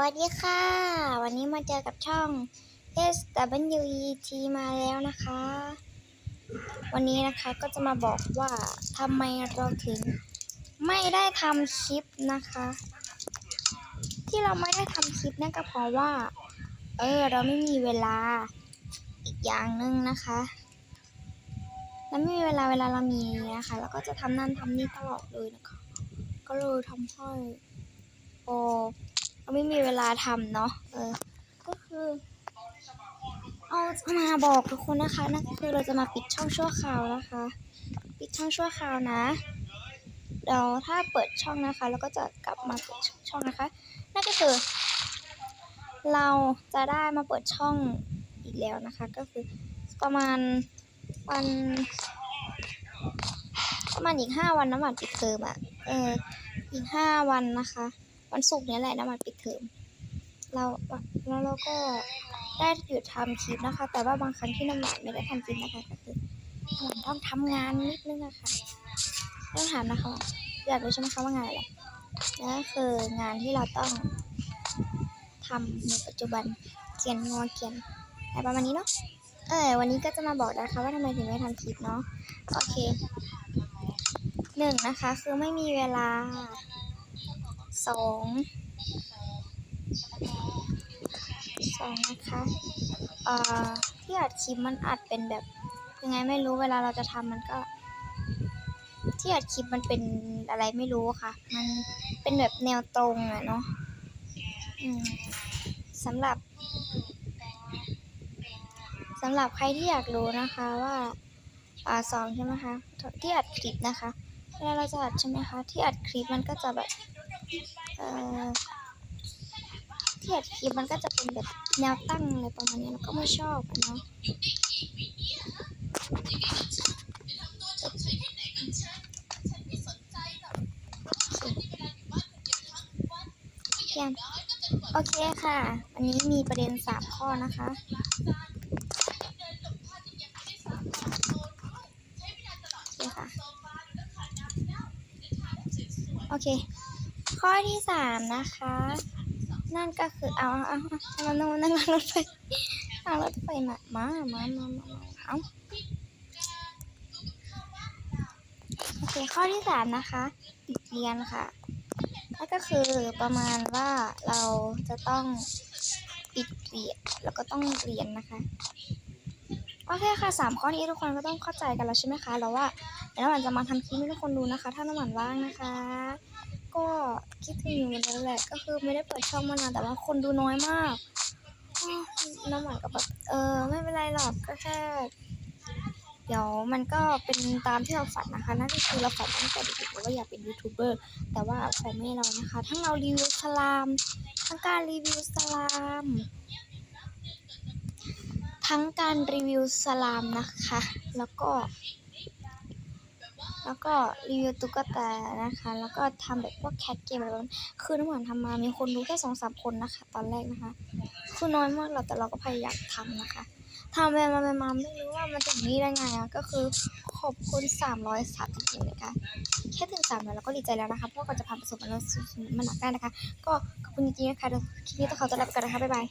วัสดีค่ะ วันนี้มาเจอกับช่อง S W E T มาแล้วนะคะ วันนี้นะคะก็จะมาบอกว่าทำไมเราถึงไม่ได้ทำคลิปนะคะ ที่เราไม่ได้ทำคลิปนั่นก็เพราะว่า เออเราไม่มีเวลาอีกอย่างหนึ่งนะคะเราไม่มีเวลาเวลาเรามีนะคะเราก็จะทำนั่นทำนี่ตลอดเลยนะคะ ก็เลยทำให้โอ เราไม่มีเวลาทำเนาะเออ ก็คือเอามาบอกทุกคนนะคะนั่นคือเราจะมาปิดช่องชั่วคราวนะคะ ปิดช่องชั่วคราวนะเดี๋ยวถ้าเปิดช่องนะคะแล้วก็จะกลับมาปิดช่องนะคะนั่นก็คือ เราจะได้มาเปิดช่องอีกแล้วนะคะ ก็คือประมาณวันประมาณอีกห้าวันน้ำหมันปิดเทอมอะเอออีกห้าวันนะคะ วันศุกร์นี้แหละน้ำมันปิดเทอมเราแล้วเราก็ได้หยุดทำคลิปนะคะ แต่ว่าบางครั้งที่น้ำหมันไม่ได้ทำคลิปนะคะก็คือหมันต้องทำงานนิดนึงนะคะต้องถามนะคะ อยากรู้ใช่ไหมคะว่างานอะไรนั่นคืองานที่เราต้องทำในปัจจุบันเขียนงอเขียนอะไรประมาณนี้เนาะเออวันนี้ก็จะมาบอกนะคะว่าทำไมถึงไม่ทำคลิปเนาะโอเคหนึ่งนะคะ คือไม่มีเวลา สองสองนะคะเอ่อที่อัดคลิปมันอัดเป็นแบบยังไงไม่รู้เวลาเราจะทำมันก็ ที่อัดคลิปมันเป็นอะไรไม่รู้ค่ะ มันเป็นแบบแนวตรงอะเนาะสำหรับสำหรับใครที่อยากรู้นะคะว่าอ่าสองใช่ไหมคะที่อัดคลิปนะคะ วลาเราจะอัดใช่ไหมคะที่อัดคลิปมันก็จะแบบเอ่อที่อัดคลิปมันก็จะเป็นแบบแนวตั้งอะไรประมาณนี้แล้วก็ไม่ชอบเนาะโอเคค่ะ อันนี้มีประเด็นสามข้อนะคะ โอเคค่ะ โอ เค ข้อที่สามนะคะ นั่นก็คือเอาเอาเอาเอาเอานั่งรถไฟเอารถไฟมามามามามามาเอาโอเคข้อที่สามนะคะติดเรียนค่ะนั่นก็คือประมาณว่าเราจะต้องปิดเรียนแล้วก็ต้องเรียนนะคะโอเคค่ะสามข้อนี้ทุกคนก็ต้องเข้าใจกันแล้วใช่ไหมคะแล้วว่าเดี๋ยวน้ำหวานจะมาทำคลิปให้ทุกคนดูนะคะ ถ้าน้ำหวานว่างนะคะ ก็คิดถึงอยู่เหมือนกันแหละ ก็คือไม่ได้เปิดช่องมานานแต่ว่าคนดูน้อยมากอ้าวน้ำหวานก็แบบเออ ไม่เป็นไรหรอกก็แค่เดี๋ยวมันก็เป็นตามที่เราฝันนะคะนั่นก็คือเราฝันตั้งแต่เด็กๆว่าอยากเป็นยูทูบเบอร์แต่ว่าพ่อแม่เรานะคะ ทั้งเรารีวิวสลามทั้งการรีวิวสลามทั้งการรีวิวสลามนะคะ แล้วก็ แล้วก็รีวิวตุ๊กตานะคะ แล้วก็ทำแบบพวกแคทเกมอะไรแบบนั้นคือน้ำหวานทำมามีคนดูแค่สองสามคนนะคะ ตอนแรกนะคะ คือน้อยมากเราแต่เราก็พยายามทำนะคะทำไปมาไปมาไม่รู้ว่ามันถึงนี้ได้ไงอะก็คือขอบคุณสามร้อยสับจริงๆเลยค่ะแค่ถึงสามร้อยเราก็ดีใจแล้วนะคะเพราะว่าก็จะผ่านประสบการณ์มันหนักได้นะคะ ก็ขอบคุณจริงๆนะคะคลิปนี้ต้องขอตัวลาไปก่อนนะคะบ๊ายบาย